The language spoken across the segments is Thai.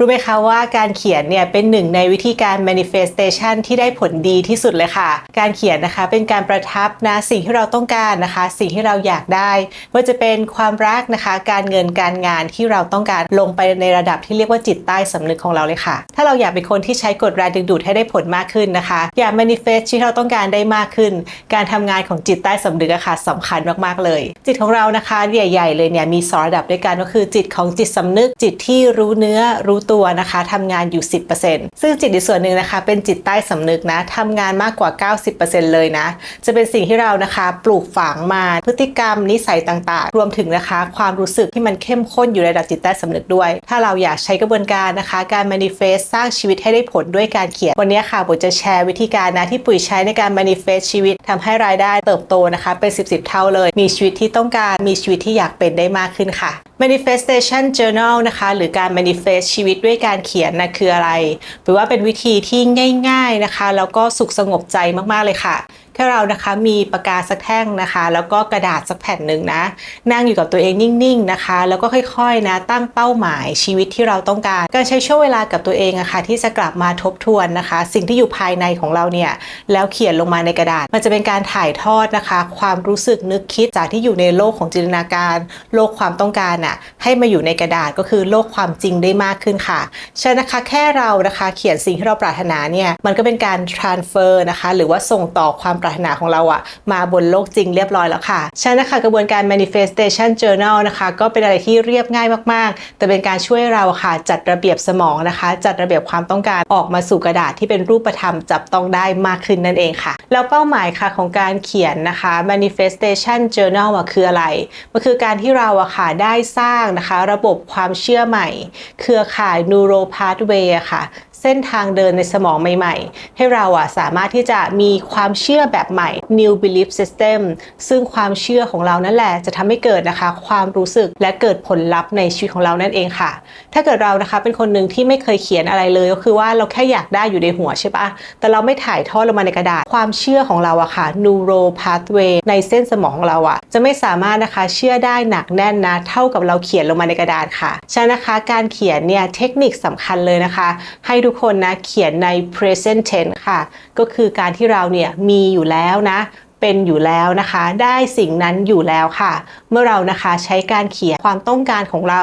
รู้ไหมคะว่าการเขียนเนี่ยเป็นหนึ่งในวิธีการ manifestation ที่ได้ผลดีที่สุดเลยค่ะ การเขียนนะคะเป็นการประทับนะสิ่งที่เราต้องการนะคะ สิ่งที่เราอยากได้ว่าจะเป็นความรักนะคะ การเงินการงานที่เราต้องการลงไปในระดับที่เรียกว่าจิตใต้สำนึกของเราเลยค่ะ ถ้าเราอยากเป็นคนที่ใช้กฎแรงดึงดูดให้ได้ผลมากขึ้นนะคะ อยาก manifest ที่เราต้องการได้มากขึ้น การทำงานของจิตใต้สำนึกอะค่ะสำคัญมากๆเลย จิตของเรานะคะใหญ่ ๆ เลยเนี่ยมีสองระดับด้วยกันก็คือจิตของจิตสำนึก จิตที่รู้เนื้อรู้ตัวนะคะทำงานอยู่ 10%ซึ่งจิตอีกส่วนหนึ่งนะคะ เป็นจิตใต้สำนึกนะทำงานมากกว่า 90%เลยนะ จะเป็นสิ่งที่เรานะคะปลูกฝังมาพฤติกรรมนิสัยต่างๆ รวมถึงนะคะ ความรู้สึกที่มันเข้มข้นอยู่ในระดับจิตใต้สำนึกด้วย ถ้าเราอยากใช้กระบวนการนะคะ การ manifest สร้างชีวิตให้ได้ผลด้วยการเขียน วันนี้ค่ะผมจะแชร์วิธีการนะที่ปุ๋ยใช้ในการ manifest ชีวิตทำให้รายได้เติบโตนะคะเป็น 10 10เท่าเลย มีชีวิตที่ต้องการมีชีวิตที่อยากเป็นได้มากขึ้นค่ะ manifestation journal นะคะ หรือการ manifest ชีวิตด้วยการเขียนนะคืออะไรหรือว่าเป็นวิธีที่ง่าย ๆนะคะ แล้วก็สุขสงบใจมากๆเลยค่ะ แค่เรานะคะมีปากกาสักแท่งนะคะ แล้วก็กระดาษสักแผ่นหนึ่งนะ นั่งอยู่กับตัวเองนิ่งๆนะคะ แล้วก็ค่อยๆนะตั้งเป้าหมายชีวิตที่เราต้องการ การใช้ช่วงเวลากับตัวเองอะคะ่ะที่จะกลับมาทบทวนนะคะ สิ่งที่อยู่ภายในของเราเนี่ยแล้วเขียนลงมาในกระดาษ มันจะเป็นการถ่ายทอดนะคะ ความรู้สึกนึกคิดจากที่อยู่ในโลกของจินตนาการ โลกความต้องการน่ะให้มาอยู่ในกระดาษก็คือโลกความจริงได้มากขึ้นค่ะฉะนั้นนะคะแค่เรานะคะเขียนสิ่งที่เราปรารถนาเนี่ยมันก็เป็นการ transfer นะคะ หรือว่าส่งต่อความปรารถนาของเราอะมาบนโลกจริงเรียบร้อยแล้วค่ะฉะนั้นนะคะกระบวนการ manifestation journal นะคะ ก็เป็นอะไรที่เรียบง่ายมากๆ แต่เป็นการช่วยเราค่ะ จัดระเบียบสมองนะคะ จัดระเบียบความต้องการออกมาสู่กระดาษที่เป็นรูปธรรมจับต้องได้มากขึ้นนั่นเองค่ะ แล้วเป้าหมายค่ะของการเขียนนะคะ manifestation journal อะคืออะไร มันคือการที่เราอะค่ะได้สร้างนะคะ ระบบความเชื่อใหม่ เครือข่าย neural pathway อะค่ะ เส้นทางเดินในสมองใหม่ ๆ ให้เราอะสามารถที่จะมีความเชื่อแบบใหม่ new belief system ซึ่งความเชื่อของเรานั่นแหละจะทำให้เกิดนะคะ ความรู้สึกและเกิดผลลัพธ์ในชีวิตของเรานั่นเองค่ะ ถ้าเกิดเรานะคะเป็นคนหนึ่งที่ไม่เคยเขียนอะไรเลยก็คือว่าเราแค่อยากได้อยู่ในหัวใช่ปะแต่เราไม่ถ่ายทอดลงมาในกระดาษ ความเชื่อของเราอะค่ะ neural pathway ในเส้นสมองของเราอะจะไม่สามารถนะคะเชื่อได้หนักแน่นนะเท่ากับเราเขียนลงมาในกระดาษค่ะฉะนั้นนะคะการเขียนเนี่ยเทคนิคสำคัญเลยนะคะ ให้ทุกคนนะเขียนใน present tense ค่ะ ก็คือการที่เราเนี่ยมีอยู่แล้วนะ เป็นอยู่แล้วนะคะ ได้สิ่งนั้นอยู่แล้วค่ะ เมื่อเรานะคะใช้การเขียนความต้องการของเรา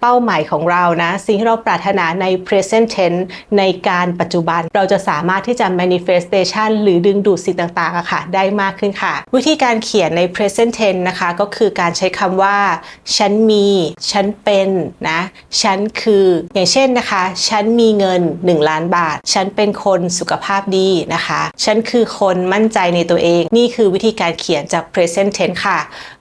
เป้าหมายของเรานะสิ่งที่เราปรารถนาใน present tense ในการปัจจุบัน เราจะสามารถที่จะ manifestation หรือดึงดูดสิ่งต่างๆะค่ะ ได้มากขึ้นค่ะ วิธีการเขียนใน present tense นะคะก็คือการใช้คำว่า ฉันมี ฉันเป็นนะฉันคืออย่างเช่นนะคะ ฉันมีเงิน 1 ล้านบาท ฉันเป็นคนสุขภาพดีนะคะ ฉันคือคนมั่นใจในตัวเองนี่คือวิธีการเขียนจาก present tense ค่ะ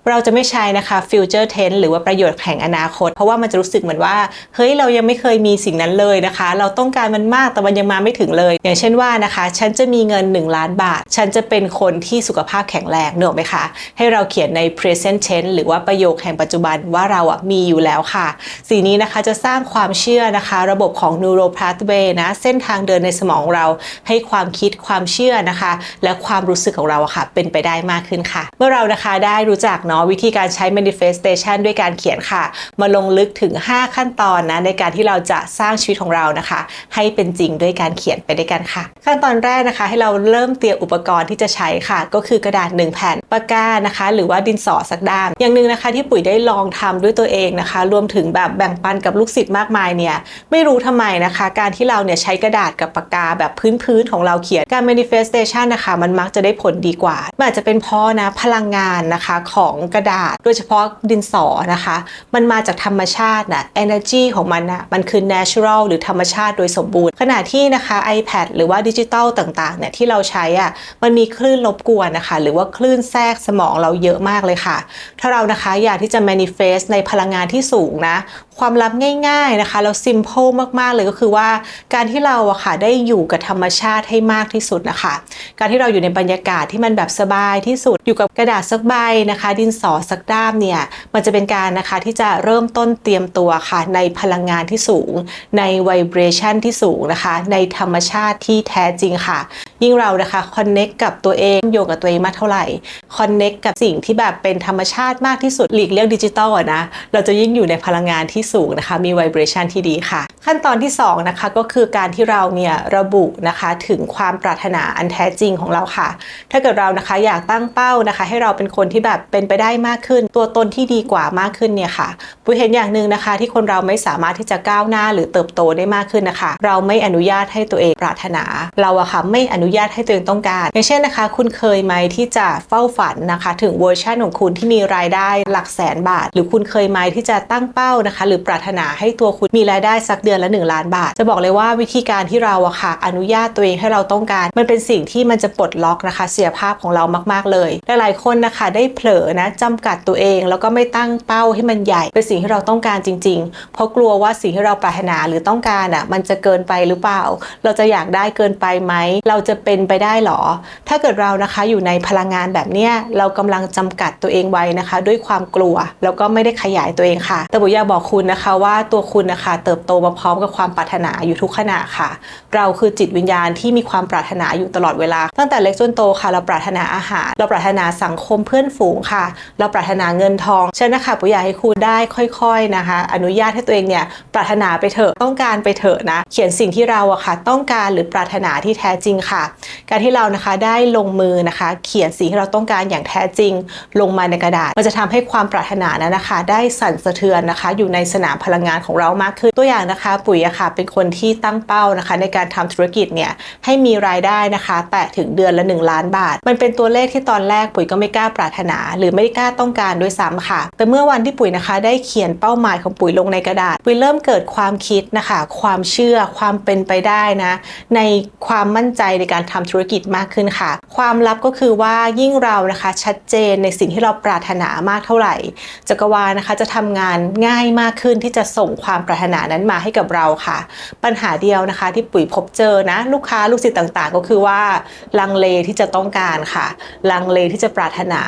เราจะไม่ใช้นะคะ future tense หรือว่าประโยชน์แห่งอนาคต เพราะว่ามันจะรู้สึกเหมือนว่า เฮ้ย เรายังไม่เคยมีสิ่งนั้นเลยนะคะ เราต้องการมันมากแต่มันยังมาไม่ถึงเลย อย่างเช่นว่านะคะ ฉันจะมีเงิน 1 ล้านบาท ฉันจะเป็นคนที่สุขภาพแข็งแรงเนอะไหมคะ ให้เราเขียนใน present tense หรือว่าประโยคแห่งปัจจุบันว่าเราอะมีอยู่แล้วค่ะสิ่งนี้นะคะจะสร้างความเชื่อนะคะ ระบบของ neural pathway นะเส้นทางเดินในสมองเรา ให้ความคิดความเชื่อนะคะ และความรู้สึกของเราอะค่ะ เป็นไปได้มากขึ้นค่ะ เมื่อเรานะคะได้รู้จักเนาะวิธีการใช้ manifestation ด้วยการเขียนค่ะ มาลงลึกถึง 5 ขั้นตอนนะในการที่เราจะสร้างชีวิตของเรานะคะ ให้เป็นจริงด้วยการเขียนไปด้วยกันค่ะ ขั้นตอนแรกนะคะให้เราเริ่มเตรียมอุปกรณ์ที่จะใช้ค่ะ ก็คือกระดาษ 1 แผ่นปากกานะคะ หรือว่าดินสอสักด้ามอย่างหนึ่งนะคะที่ปุ๋ยได้ลองทำด้วยตัวเองนะคะ รวมถึงแบบแบ่งปันกับลูกศิษย์มากมายเนี่ยไม่รู้ทำไมนะคะ การที่เราเนี่ยใช้กระดาษกับปากกาแบบพื้นๆของเราเขียนการ manifestation นะคะ มันมักจะได้ผลดีกว่ามันอาจจะเป็นเพราะนะพลังงานนะคะของกระดาษ โดยเฉพาะดินสอนะคะ มันมาจากธรรมชาตินะ energy ของมันนะมันคือ natural หรือธรรมชาติโดยสมบูรณ์ ขณะที่นะคะ iPad หรือว่าดิจิตอลต่างๆเนี่ยที่เราใช้อะ่ะมันมีคลื่นรบกวนนะคะ หรือว่าคลื่นแทรกสมองเราเยอะมากเลยค่ะ ถ้าเรานะคะอยากที่จะ manifest ในพลังงานที่สูงนะความลับง่ายๆนะคะเรา simple มากๆเลยก็คือว่าการที่เราอะค่ะได้อยู่กับธรรมชาติให้มากที่สุดนะคะการที่เราอยู่ในบรรยากาศที่มันแบบสบายที่สุดอยู่กับกระดาษสักใบนะคะ ดินสอสักด้ามเนี่ยมันจะเป็นการนะคะที่จะเริ่มต้นเตรียมตัวค่ะ ในพลังงานที่สูง ใน vibration ที่สูงนะคะ ในธรรมชาติที่แท้จริงค่ะ ยิ่งเรานะคะ connect กับตัวเองโยงกับตัวเองมากเท่าไหร่ connect กับสิ่งที่แบบเป็นธรรมชาติมากที่สุดหลีกเลี่ยงดิจิตอลนะเราจะยิ่งอยู่ในพลังงานที่สูงนะคะ มี vibration ที่ดีค่ะ ขั้นตอนที่2นะคะก็คือการที่เราเนี่ยระบุนะคะถึงความปรารถนาอันแท้จริงของเราค่ะ ถ้าเกิดเรานะคะอยากตั้งเป้านะคะ ให้เราเป็นคนที่แบบเป็นไปได้มากขึ้น ตัวตนที่ดีกว่ามากขึ้นเนี่ยค่ะปุ้ยเห็นอย่างหนึ่งนะคะ ที่คนเราไม่สามารถที่จะก้าวหน้าหรือเติบโตได้มากขึ้นนะคะ เราไม่อนุญาตให้ตัวเองปรารถนา เราอะค่ะไม่อนุญาตให้ตัวเองต้องการ อย่างเช่นนะคะ คุณเคยไหมที่จะเฝ้าฝันนะคะ ถึงเวอร์ชันของคุณที่มีรายได้หลักแสนบาท หรือคุณเคยไหมที่จะตั้งเป้านะคะหรือปรารถนาให้ตัวคุณมีรายได้สักเดือนละ 1 ล้านบาท จะบอกเลยว่าวิธีการที่เราอะค่ะ อนุญาตตัวเองให้เราต้องการ มันเป็นสิ่งที่มันจะปลดล็อกนะคะ เสียภาพของเรามาก ๆ เลยหลายๆคนนะคะ ได้เผลอนะจำกัดตัวเอง แล้วก็ไม่ตั้งเป้าให้มันใหญ่เป็นสิ่งที่เราต้องการจริง ๆ เพราะกลัวว่าสิ่งที่เราปรารถนาหรือต้องการอะมันจะเกินไปหรือเปล่า เราจะอยากได้เกินไปไหมเราจะเป็นไปได้หรอ ถ้าเกิดเรานะคะอยู่ในพลังงานแบบเนี้ยเรากำลังจำกัดตัวเองไว้นะคะ ด้วยความกลัวแล้วก็ไม่ได้ขยายตัวเองค่ะ แต่บุอยากบอกคุณนะคะว่าตัวคุณนะคะเติบโตมาพร้อมกับความปรารถนาอยู่ทุกขณะค่ะ เราคือจิตวิญญาณที่มีความปรารถนาอยู่ตลอดเวลา ตั้งแต่เล็กจนโตค่ะ เราปรารถนาอาหาร เราปรารถนาสังคมเพื่อนฝูงค่ะ เราปรารถนาเงินทองฉันนะคะปุยากให้คุณได้ค่อยๆนะคะ อนุญาตให้ตัวเองเนี่ยปรารถนาไปเถอะต้องการไปเถอะนะ เขียนสิ่งที่เราอะค่ะ ต้องการหรือปรารถนาที่แท้จริงค่ะ การที่เรานะคะได้ลงมือนะคะ เขียนสิ่งที่เราต้องการอย่างแท้จริง ลงมาในกระดาษมันจะทำให้ความปรารถนานั้นนะคะ ได้สั่นสะเทือนนะคะ อยู่ในสนามพลังงานของเรามากขึ้น ตัวอย่างนะคะ ปุ๋ยอะค่ะเป็นคนที่ตั้งเป้านะคะ ในการทำธุรกิจเนี่ยให้มีรายได้นะคะ แตะถึงเดือนละ 1 ล้านบาท มันเป็นตัวเลขที่ตอนแรกปุ๋ยก็ไม่กล้าปรารถนา หรือไม่ได้กล้าต้องการด้วยซ้ำค่ะ แต่เมื่อวันที่ปุ๋ยนะคะได้เขียนเป้าหมายของปุ๋ยลงในกระดาษ ปุ๋ยเริ่มเกิดความคิดนะคะ ความเชื่อความเป็นไปได้นะ ในความมั่นใจในการทำธุรกิจมากขึ้นค่ะ ความลับก็คือว่ายิ่งเรานะคะชัดเจนในสิ่งที่เราปรารถนามากเท่าไหร่ จักรวาลนะคะจะทำงานง่ายมากขึ้นขึ้นที่จะส่งความปรารถนานั้นมาให้กับเราค่ะ ปัญหาเดียวนะคะ ที่ปุ๋ยพบเจอนะ ลูกค้าลูกศิษย์ต่างๆ ก็คือว่าลังเลที่จะต้องการค่ะ ลังเลที่จะปรารถนา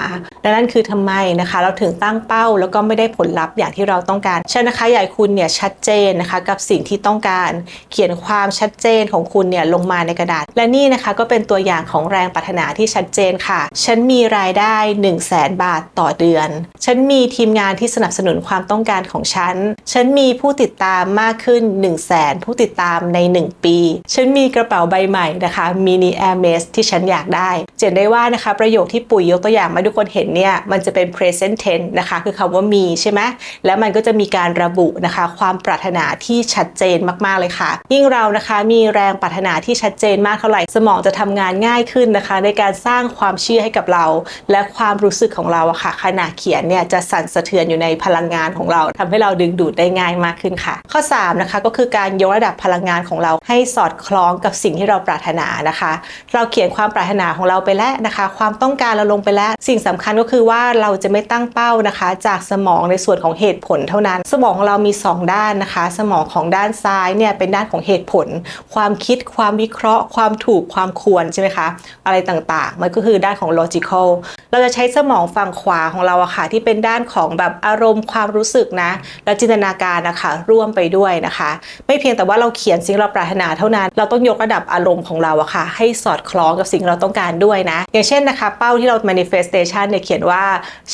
ดังนั้นคือทำไมนะคะ เราถึงตั้งเป้าแล้วก็ไม่ได้ผลลัพธ์อย่างที่เราต้องการฉะนั้นะคะให้คุณเนี่ยชัดเจนนะคะกับสิ่งที่ต้องการเขียนความชัดเจนของคุณเนี่ยลงมาในกระดาษ และนี่นะคะก็เป็นตัวอย่างของแรงปรารถนาที่ชัดเจนค่ะ ฉันมีรายได้ 1 0 0 0 0แสนบาทต่อเดือน ฉันมีทีมงานที่สนับสนุนความต้องการของฉันฉันมีผู้ติดตามมากขึ้น 1 0 0 0 0แสนผู้ติดตามใน 1 ปี ฉันมีกระเป๋าใบใหม่นะคะมินิแอร์เมสที่ฉันอยากได้เจนได้ว่านะคะประโยคที่ปุ๋ยยกตัวอย่างมาทุกคนเห็นเนี่ยมันจะเป็น present tense นะคะคือคำว่ามีใช่ไหมแล้วมันก็จะมีการระบุนะคะความปรารถนาที่ชัดเจนมากๆเลยค่ะ ยิ่งเรานะคะมีแรงปรารถนาที่ชัดเจนมากเท่าไหร่สมองจะทำงานง่ายขึ้นนะคะ ในการสร้างความเชื่อให้กับเรา และความรู้สึกของเราอะค่ะขณะเขียนเนี่ยจะสั่นสะเทือนอยู่ในพลังงานของเราทำให้เราดึงดูดได้ง่ายมากขึ้นค่ะ ข้อ3นะคะก็คือการยกระดับพลังงานของเราให้สอดคล้องกับสิ่งที่เราปรารถนานะคะ เราเขียนความปรารถนาของเราไปแล้วนะคะ ความต้องการเราลงไปแล้ว สิ่งสำคัญก็คือว่าเราจะไม่ตั้งเป้านะคะ จากสมองในส่วนของเหตุผลเท่านั้น สมองของเรามี 2 ด้านนะคะ สมองของด้านซ้ายเนี่ยเป็นด้านของเหตุผล ความคิดความวิเคราะห์ ความถูกความควรใช่ไหมคะอะไรต่างๆ มันก็คือด้านของ logical เราจะใช้สมองฝั่งขวาของเราอะค่ะที่เป็นด้านของแบบอารมณ์ความรู้สึกนะและจินตนาการนะคะร่วมไปด้วยนะคะ ไม่เพียงแต่ว่าเราเขียนสิ่งเราปรารถนาเท่านั้น เราต้องยกระดับอารมณ์ของเราอะค่ะ ให้สอดคล้องกับสิ่งเราต้องการด้วยนะ อย่างเช่นนะคะ เป้าที่เรา manifestation เนี่ยเขียนว่า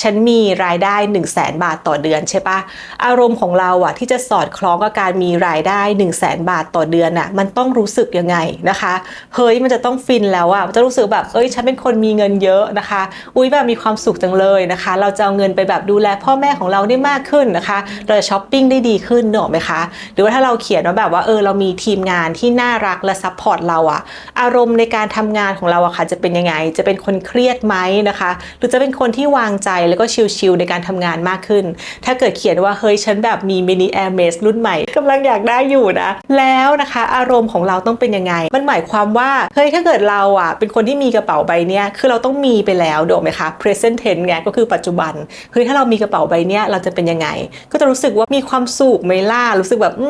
ฉันมีรายได้ 1 0 0 0 0แบาทต่อเดือนใช่ปะอารมณ์ของเราอะที่จะสอดคล้องกับการมีรายได้ 1 0 0 0 0แบาทต่อเดือนอะมันต้องรู้สึกยังไงนะคะ เฮ้ยมันจะต้องฟินแล้วอะจะรู้สึกแบบเอ้ยฉันเป็นคนมีเงินเยอะนะคะ อุ้ยแบบมีความสุขจังเลยนะคะ เราจะเอาเงินไปแบบดูแลพ่อแม่ของเราได้มากขึ้นนะคะ เราจะช้อปปิ้งได้ดีขึ้นเนอะไหมคะ หรือว่าถ้าเราเขียนว่าแบบว่าเออเรามีทีมงานที่น่ารักและซัพพอร์ตเราอะอารมณ์ในการทำงานของเราอะค่ะจะเป็นยังไง จะเป็นคนเครียดไหมนะคะ หรือจะเป็นคนที่วางใจแล้วก็ชิลๆในการทำงานมากขึ้น ถ้าเกิดเขียนว่าเฮ้ยฉันแบบมีมินิแอร์เมสรุ่นใหม่กำลังอยากได้อยู่นะ แล้วนะคะ อารมณ์ของเราต้องเป็นยังไง มันหมายความว่าเฮ้ยถ้าเกิดเราอะเป็นคนที่มีกระเป๋าใบเนี้ยคือเราต้องมีไปแล้วถูกไหมคะ present tense ไงก็คือปัจจุบันเฮ้ยถ้าเรามีกระเป๋าใบเนี้ยเราจะเป็นยังไง ก็จะรู้สึกว่า มีความสุขไหม่ล่ารู้สึกแบบอื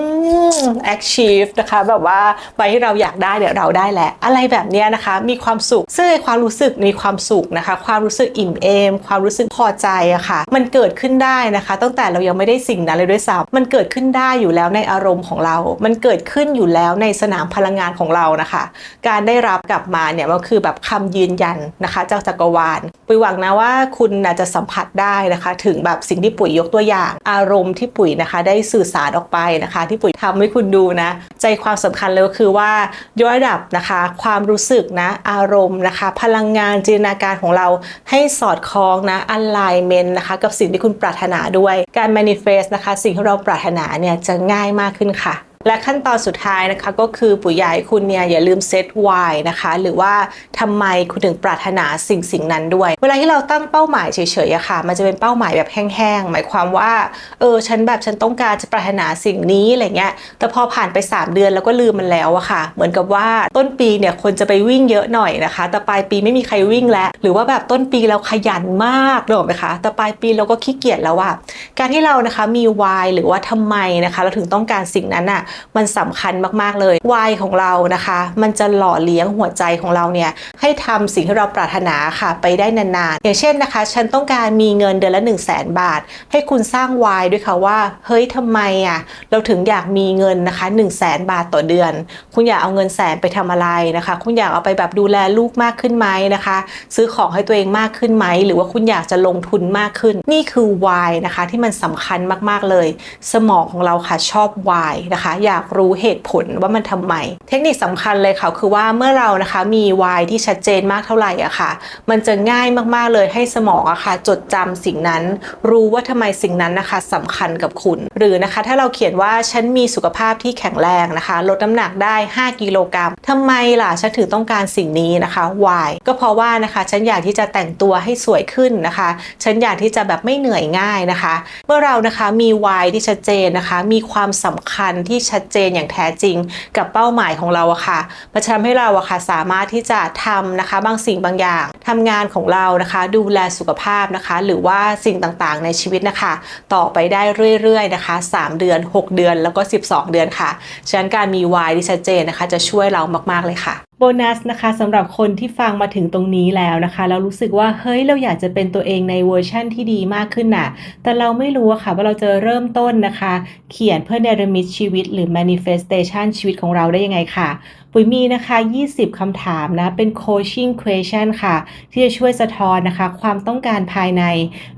ม achieve นะคะแบบว่าใบที่เราอยากได้เนี่ยเราได้แหละ อะไรแบบเนี้ยนะคะ มีความสุข ซึ่งไอ้ความรู้สึกมีความสุขนะคะ ความรู้สึกอิ่มเอม ความรู้สึกพอใจอะค่ะ มันเกิดขึ้นได้นะคะ ตั้งแต่เรายังไม่ได้สิ่งนั้นเลยด้วยซ้ำมันเกิดขึ้นได้อยู่แล้วในอารมณ์ของเรา มันเกิดขึ้นอยู่แล้วในสนามพลังงานของเรานะคะ การได้รับกลับมาเนี่ยมันคือแบบคำยืนยันนะคะจากจักรวาลปุ๋ยหวังนะว่าคุณน่าจะสัมผัสได้นะคะ ถึงแบบสิ่งที่ปุ๋ยยกตัวอย่าง อารมณ์ที่ปุ๋ยนะคะ ได้สื่อสารออกไปนะคะ ที่ปุ๋ยทำให้คุณดูนะ ใจความสำคัญเลยก็คือว่ายกระดับนะคะ ความรู้สึกนะ อารมณ์นะคะ พลังงานจินตนาการของเราให้สอดคล้องนะ alignment นะคะ กับสิ่งที่คุณปรารถนาด้วย การ manifest นะคะ สิ่งที่เราปรารถนาเนี่ยจะง่ายมากขึ้นค่ะ และขั้นตอนสุดท้ายนะคะก็คือปุ๋ยอยากให้คุณเนี่ยอย่าลืมเซต why นะคะ หรือว่าทำไมคุณถึงปรารถนาสิ่งสิ่งนั้นด้วย เวลาที่เราตั้งเป้าหมายเฉยๆอะค่ะ มันจะเป็นเป้าหมายแบบแห้งๆหมายความว่าเออฉันแบบฉันต้องการจะปรารถนาสิ่งนี้อะไรเงี้ยแต่พอผ่านไป 3 เดือนแล้วก็ลืมมันแล้วอะค่ะ เหมือนกับว่าต้นปีเนี่ยคนจะไปวิ่งเยอะหน่อยนะคะ แต่ปลายปีไม่มีใครวิ่งแล้ว หรือว่าแบบต้นปีเราขยันมากเลยไหมคะแต่ปลายปีเราก็ขี้เกียจแล้วอะการที่เรานะคะมี why หรือว่าทำไมนะคะ เราถึงต้องการสิ่งนั้นอะมันสำคัญมากๆเลย why ของเรานะคะ มันจะหล่อเลี้ยงหัวใจของเราเนี่ยให้ทำสิ่งที่เราปรารถนาค่ะไปได้นานๆ อย่างเช่นนะคะ ฉันต้องการมีเงินเดือนละ 1 0 0 0 0แบาท ให้คุณสร้าง why ด้วยค่ะว่า เฮ้ยทำไมอะเราถึงอยากมีเงินนะคะ1 0 0 0 0แบาทต่อเดือน คุณอยากเอาเงินแสนไปทำอะไรนะคะ คุณอยากเอาไปแบบดูแลลูกมากขึ้นไหมนะคะ ซื้อของให้ตัวเองมากขึ้นไหม หรือว่าคุณอยากจะลงทุนมากขึ้น นี่คือ why นะคะที่มันสำคัญมากๆเลย สมองของเราค่ะชอบ why นะคะอยากรู้เหตุผลว่ามันทำไม เทคนิคสำคัญเลยค่ะคือว่าเมื่อเรานะคะมี why ที่ชัดเจนมากเท่าไหร่อะค่ะ มันจะง่ายมากๆเลยให้สมองอะค่ะ จดจำสิ่งนั้น รู้ว่าทำไมสิ่งนั้นนะคะสำคัญกับคุณ หรือนะคะถ้าเราเขียนว่าฉันมีสุขภาพที่แข็งแรงนะคะ ลดน้ำหนักได้ 5 กิโลกรัมทำไมล่ะฉันถึงต้องการสิ่งนี้นะคะ why ก็เพราะว่านะคะฉันอยากที่จะแต่งตัวให้สวยขึ้นนะคะ ฉันอยากที่จะแบบไม่เหนื่อยง่ายนะคะ เมื่อเรานะคะมี why ที่ชัดเจนนะคะ มีความสำคัญที่ชัดเจนอย่างแท้จริงกับเป้าหมายของเราอะค่ะมันจะทำให้เราอะค่ะสามารถที่จะทำนะคะบางสิ่งบางอย่างทำงานของเรานะคะ ดูแลสุขภาพนะคะ หรือว่าสิ่งต่างๆ ในชีวิตนะคะ ต่อไปได้เรื่อยๆนะคะ 3 เดือน 6 เดือนแล้วก็ 12 เดือนค่ะฉะนั้นการมีวายที่ชัดเจนนะคะ จะช่วยเรามากๆเลยค่ะ บนัสนะคะสำหรับคนที่ฟังมาถึงตรงนี้แล้วนะคะแล้วรู้สึกว่าเฮ้ยเราอยากจะเป็นตัวเองในเวอร์ชั่นที่ดีมากขึ้นน่ะ แต่เราไม่รู้อะค่ะว่าเราจะเริ่มต้นนะคะ เขียนเพื่อเนรมิตชีวิต หรือ manifestation ชีวิตของเราได้ยังไงค่ะ ปุ๋ยมีนะคะ 20 คำถามนะ เป็น coaching question ค่ะ ที่จะช่วยสะท้อนนะคะ ความต้องการภายใน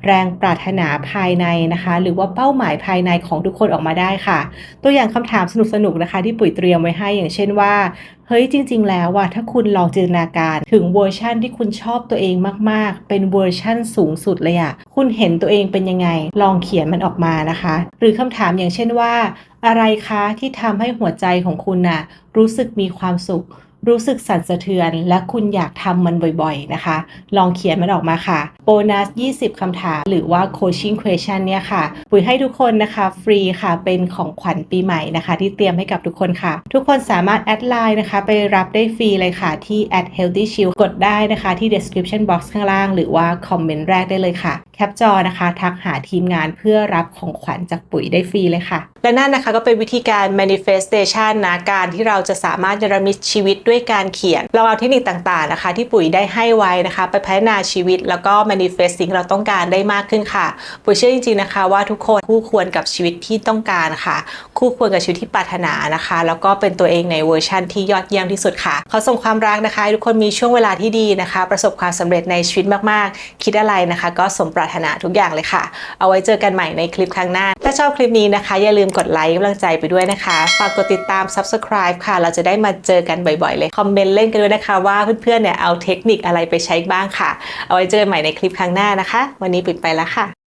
แรงปรารถนาภายในนะคะ หรือว่าเป้าหมายภายในของทุกคนออกมาได้ค่ะ ตัวอย่างคำถามสนุกๆนะคะ ที่ปุ๋ยเตรียมไว้ให้อย่างเช่นว่า เฮ้ยจริง ๆ แล้วว่ะถ้าคุณลองจินตนาการถึงเวอร์ชั่นที่คุณชอบตัวเองมากๆ เป็นเวอร์ชั่นสูงสุดเลยอะคุณเห็นตัวเองเป็นยังไง ลองเขียนมันออกมานะคะ หรือคำถามอย่างเช่นว่า อะไรคะที่ทำให้หัวใจของคุณน่ะรู้สึกมีความสุข รู้สึกสั่นสะเทือน และคุณอยากทำมันบ่อยๆนะคะ ลองเขียนมันออกมาค่ะโบนัส 20 คำถาม หรือว่า coaching question เนี่ยค่ะ ปุ๋ยให้ทุกคนนะคะฟรีค่ะ เป็นของขวัญปีใหม่นะคะ ที่เตรียมให้กับทุกคนค่ะ ทุกคนสามารถแอดไลน์นะคะ ไปรับได้ฟรีเลยค่ะ ที่ at healthy shield กดได้นะคะ ที่ description box ข้างล่าง หรือว่าคอมเมนต์แรกได้เลยค่ะ แคปจอนะคะ ทักหาทีมงานเพื่อรับของขวัญจากปุ๋ยได้ฟรีเลยค่ะ และนั่นนะคะก็เป็นวิธีการ manifestation นะการที่เราจะสามารถเนรมิตชีวิตด้วยการเขียน เราเอาเทคนิคต่างๆนะคะ ที่ปุ๋ยได้ให้ไว้นะคะ ไปพัฒนาชีวิตแล้วก็ manifest สิ่งเราต้องการได้มากขึ้นค่ะ ปุ๋ยเชื่อจริงๆนะคะ ว่าทุกคนคู่ควรกับชีวิตที่ต้องการค่ะ คู่ควรกับชีวิตที่ปรารถนานะคะ แล้วก็เป็นตัวเองในเวอร์ชั่นที่ยอดเยี่ยมที่สุดค่ะขอส่งความรักนะคะทุกคนมีช่วงเวลาที่ดีนะคะ ประสบความสำเร็จในชีวิตมากๆ คิดอะไรนะคะ ก็สมปรารถนาทุกอย่างเลยค่ะ เอาไว้เจอกันใหม่ในคลิปครั้งหน้า ถ้าชอบคลิปนี้นะคะ อย่าลืมกดไลค์กำลังใจไปด้วยนะคะ ฝากกดติดตาม subscribe ค่ะ เราจะได้มาเจอกันบ่อยๆเลเลยคอมเมนต์เล่นกันด้วยนะคะว่าเพื่อนๆเนี่ยเอาเทคนิคอะไรไปใช้บ้างค่ะ เอาไว้เจอกันใหม่ในคลิปครั้งหน้านะคะ วันนี้ปิดไปแล้วค่ะ